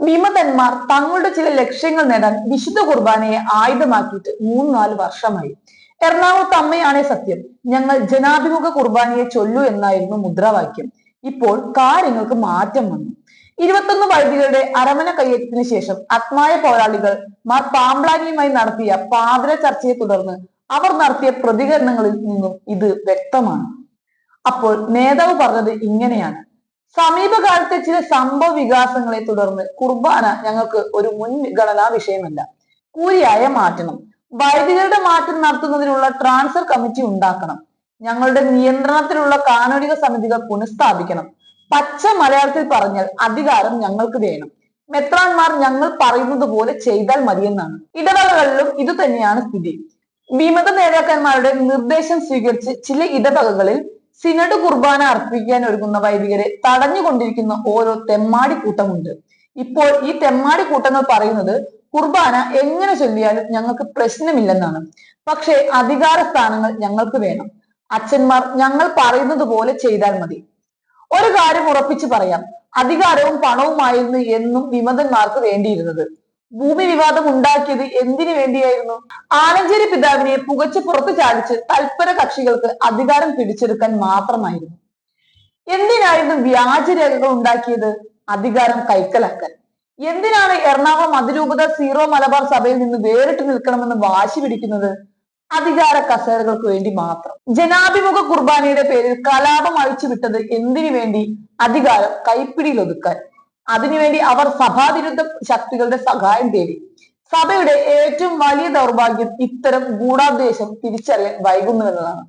വിമതന്മാർ തങ്ങളുടെ ചില ലക്ഷ്യങ്ങൾ നേടാൻ വിശുദ്ധ കുർബാനയെ ആയുധമാക്കിയിട്ട് മൂന്ന് നാല് വർഷമായി. എറണാകുളത്ത് അമ്മയാണേ സത്യം. ഞങ്ങൾ ജനാഭിമുഖ കുർബാനയെ ചൊല്ലു എന്നായിരുന്നു മുദ്രാവാക്യം. ഇപ്പോൾ കാര്യങ്ങൾക്ക് മാറ്റം വന്നു. ഇരുപത്തൊന്ന് വൈദികരുടെ അരമന കയ്യേറ്റത്തിന് ശേഷം ആത്മായ പോരാളികൾ മാർ പാമ്പ്ലാനിയുമായി നടത്തിയ പാതിര ചർച്ചയെ തുടർന്ന് അവർ നടത്തിയ പ്രതികരണങ്ങളിൽ നിന്നും ഇത് വ്യക്തമാണ്. അപ്പോൾ നേതാവ് പറഞ്ഞത് ഇങ്ങനെയാണ്. സമീപകാലത്തെ ചില സംഭവ വികാസങ്ങളെ തുടർന്ന് കുർബാന ഞങ്ങൾക്ക് ഒരു മുൻഗണനാ വിഷയമല്ല. കൂലിയായ മാറ്റണം. വൈദികരുടെ മാറ്റം നടത്തുന്നതിനുള്ള ട്രാൻസ്ഫർ കമ്മിറ്റി ഉണ്ടാക്കണം. ഞങ്ങളുടെ നിയന്ത്രണത്തിലുള്ള കാനോനിക സമിതികൾ പുനഃസ്ഥാപിക്കണം. പച്ച മലയാളത്തിൽ പറഞ്ഞാൽ അധികാരം ഞങ്ങൾക്ക് വേണം. മെത്രാന്മാർ ഞങ്ങൾ പറയുന്നത് പോലെ ചെയ്താൽ മതിയെന്നാണ്. ഇടവകകളിലും ഇതുതന്നെയാണ് സ്ഥിതി. വിമത നേതാക്കന്മാരുടെ നിർദ്ദേശം സ്വീകരിച്ച് ചില ഇടവകകളിൽ സിനഡ് കുർബാന അർപ്പിക്കാൻ ഒരുങ്ങുന്ന വൈദികരെ തടഞ്ഞുകൊണ്ടിരിക്കുന്ന ഓരോ തെമ്മാടി കൂട്ടമുണ്ട്. ഇപ്പോൾ ഈ തെമ്മാടി കൂട്ടങ്ങൾ പറയുന്നത് കുർബാന എങ്ങനെ ചൊല്ലിയാലും ഞങ്ങൾക്ക് പ്രശ്നമില്ലെന്നാണ്. പക്ഷേ അധികാര സ്ഥാനങ്ങൾ ഞങ്ങൾക്ക് വേണം. അച്ഛന്മാർ ഞങ്ങൾ പറയുന്നത് പോലെ ചെയ്താൽ മതി. ഒരു കാര്യം ഉറപ്പിച്ചു പറയാം. അധികാരവും പണവുമായിരുന്നു എന്നും വിമതന്മാർക്ക് വേണ്ടിയിരുന്നത്. ഭൂമി വിവാദം ഉണ്ടാക്കിയത് എന്തിനു വേണ്ടിയായിരുന്നു? ആലഞ്ചേരി പിതാവിനെ പുകച്ച് പുറത്തു ചാടിച്ച് തൽപര കക്ഷികൾക്ക് അധികാരം പിടിച്ചെടുക്കാൻ മാത്രമായിരുന്നു. എന്തിനായിരുന്നു വ്യാജരേഖകൾ ഉണ്ടാക്കിയത്? അധികാരം കൈക്കലാക്കാൻ. എന്തിനാണ് എറണാകുളം അതിരൂപത സീറോ മലബാർ സഭയിൽ നിന്ന് വേറിട്ട് നിൽക്കണമെന്ന് വാശി പിടിക്കുന്നത്? അധികാര കസേരകൾക്ക് വേണ്ടി മാത്രം. ജനാഭിമുഖ കുർബാനയുടെ പേരിൽ കലാപം അഴിച്ചുവിട്ടത് എന്തിനു വേണ്ടി? അധികാരം കൈപ്പിടിയിൽ ഒതുക്കാൻ. അതിനുവേണ്ടി അവർ സഭാവിരുദ്ധ ശക്തികളുടെ സഹായം തേടി. സഭയുടെ ഏറ്റവും വലിയ ദൗർഭാഗ്യം ഇത്തരം ഗൂഢാദ്ദേശം തിരിച്ചറിയാൻ വൈകുന്നു എന്നതാണ്.